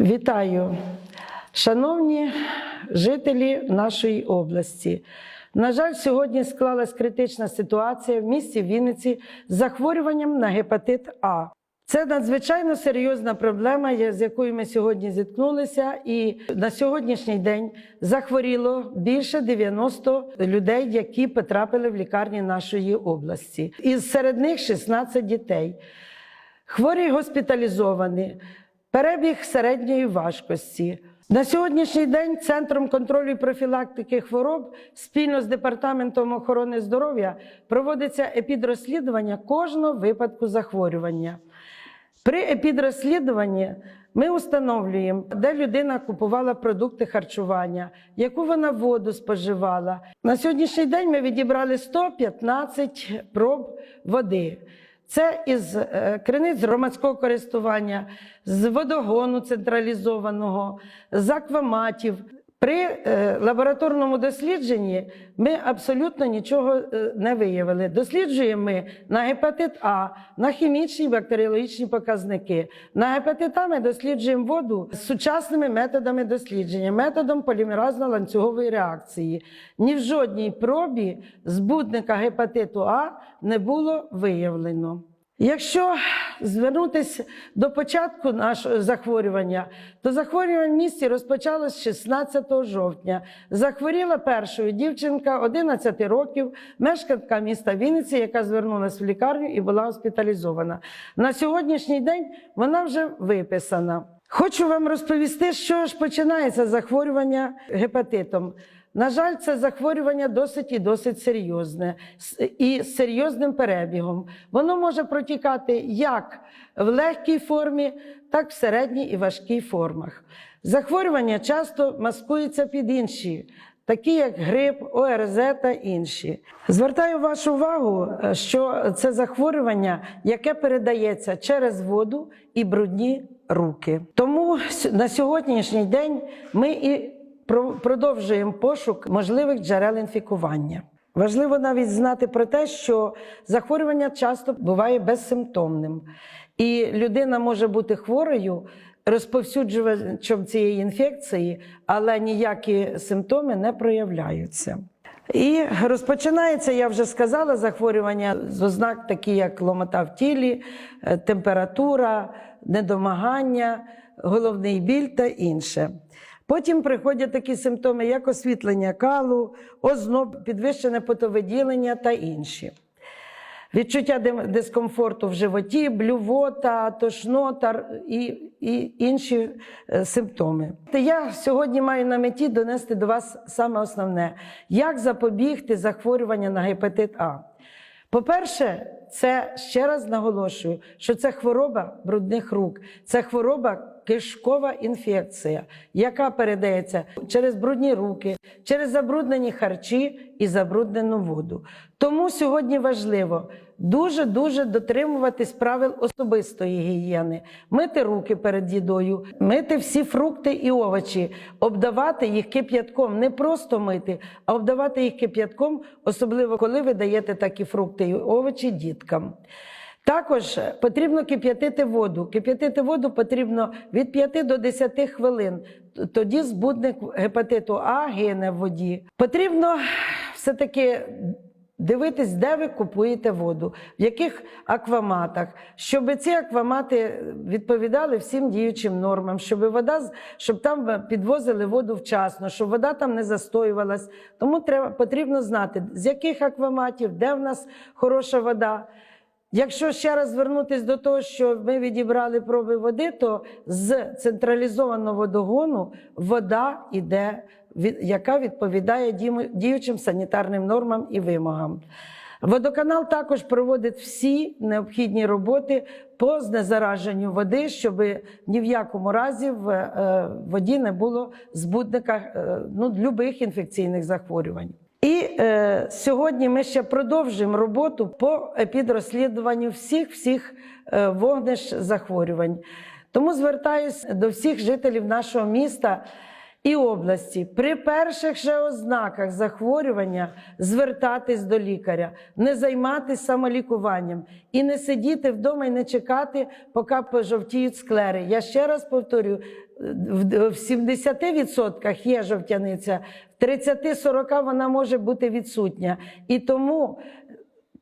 Вітаю, шановні жителі нашої області. На жаль, сьогодні склалась критична ситуація в місті Вінниці з захворюванням на гепатит А. Це надзвичайно серйозна проблема, з якою ми сьогодні зіткнулися, і на сьогоднішній день захворіло більше 90 людей, які потрапили в лікарні нашої області. І серед них 16 дітей. Хворі госпіталізовані, перебіг середньої важкості. На сьогоднішній день Центром контролю і профілактики хвороб спільно з Департаментом охорони здоров'я проводиться епідрозслідування кожного випадку захворювання. При епідрозслідуванні ми встановлюємо, де людина купувала продукти харчування, яку вона воду споживала. На сьогоднішній день ми відібрали 115 проб води. Це із е, криниць громадського користування, з водогону централізованого, з акваматів. При е, лабораторному дослідженні ми абсолютно нічого е, не виявили. Досліджуємо ми на гепатит А, на хімічні бактеріологічні показники. На гепатит А ми досліджуємо воду з сучасними методами дослідження, методом полімеразно-ланцюгової реакції. Ні в жодній пробі збудника гепатиту А не було виявлено. Якщо звернутися до початку нашого захворювання, то захворювання в місті розпочалось 16 жовтня. Захворіла першою дівчинка 11 років, мешканка міста Вінниці, яка звернулася в лікарню і була госпіталізована. На сьогоднішній день вона вже виписана. Хочу вам розповісти, що ж починається захворювання гепатитом. На жаль, це захворювання досить і досить серйозне і з серйозним перебігом. Воно може протікати як в легкій формі, так і в середній і важкій формах. Захворювання часто маскуються під інші, такі як грип, ОРЗ та інші. Звертаю вашу увагу, е, що це захворювання, яке передається через воду і брудні руки. Тому на сьогоднішній день ми і продовжуємо пошук можливих джерел інфікування. Важливо навіть знати про те, що захворювання часто буває безсимптомним, і людина може бути хворою, розповсюджувачем цієї інфекції, але ніякі симптоми не проявляються. І розпочинається, я вже сказала, захворювання з ознак, такі як ломота в тілі, е, температура, недомагання, головний біль та інше. Потім приходять такі симптоми, як освітлення калу, озноб, підвищене потовиділення та інші. Відчуття дискомфорту в животі, блювота, тошнота і, і інші е, симптоми. Я сьогодні маю на меті донести до вас саме основне: як запобігти захворювання на гепатит А. По-перше, це ще раз наголошую, що це хвороба брудних рук, це хвороба кишкова інфекція, яка передається через брудні руки, через забруднені харчі і забруднену воду. Тому сьогодні важливо дуже дуже дотримуватись правил особистої гігієни, мити руки перед їдою, мити всі фрукти і овочі, обдавати їх кип'ятком, не просто мити, а обдавати їх кип'ятком, особливо коли ви даєте такі фрукти і овочі діткам. Також потрібно кип'ятити воду. Кип'ятити воду потрібно від 5 до 10 хвилин. Тоді збудник гепатиту А гине в воді. Потрібно все-таки дивитись, де ви купуєте воду, в яких акваматах, щоб ці аквамати відповідали всім діючим нормам, щоб вода щоб там підвозили воду вчасно, щоб вода там не застоювалась. Тому треба потрібно знати, з яких акваматів, де в нас хороша вода. Якщо ще раз звернутися до того, що ми відібрали проби води, то з централізованого водогону вода йде, яка відповідає діючим санітарним нормам і вимогам. Водоканал також проводить всі необхідні роботи по знезараженню води, щоб ні в якому разі в е, воді не було збудника е, ну, любих інфекційних захворювань. Е, сьогодні ми ще продовжимо роботу по епідрозслідуванню всіх всіх е, вогнищ захворювань. Тому звертаюся до всіх жителів нашого міста. І області при перших же ознаках захворювання звертатись до лікаря, не займатися самолікуванням і не сидіти вдома і не чекати, поки пожовтіють склери. Я ще раз повторю: в в 70% є жовтяниця, в 30-40 вона може бути відсутня. І тому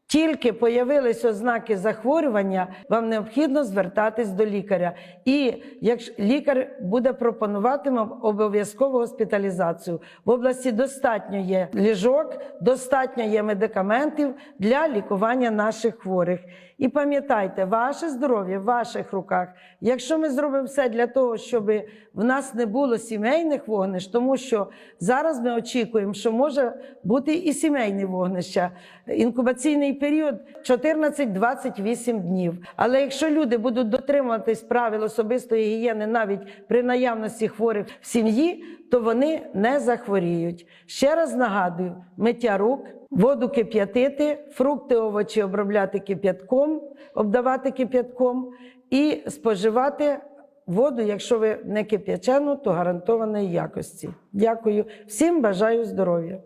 тільки появились ознаки захворювання, вам необхідно звертатись до лікаря. І якщо лікар буде пропонувати вам обов'язкову госпіталізацію, в області достатньо є ліжок, достатньо є медикаментів для лікування наших хворих. І пам'ятайте, ваше здоров'я в ваших руках. Якщо ми зробимо все для того, щоб в нас не було сімейних вогнищ, тому що зараз ми очікуємо, що може бути і сімейне вогнище. Інкубаційний період 14-28 днів. Але якщо люди будуть дотримуватись правил особистої гігієни навіть при наявності хворих в сім'ї, то вони не захворіють. Ще раз нагадую: миття рук, воду кип'ятити, фрукти, овочі обробляти кип'ятком, обдавати кип'ятком і споживати воду, якщо ви не кип'ячену, то гарантованої якості. Дякую. Всім бажаю здоров'я.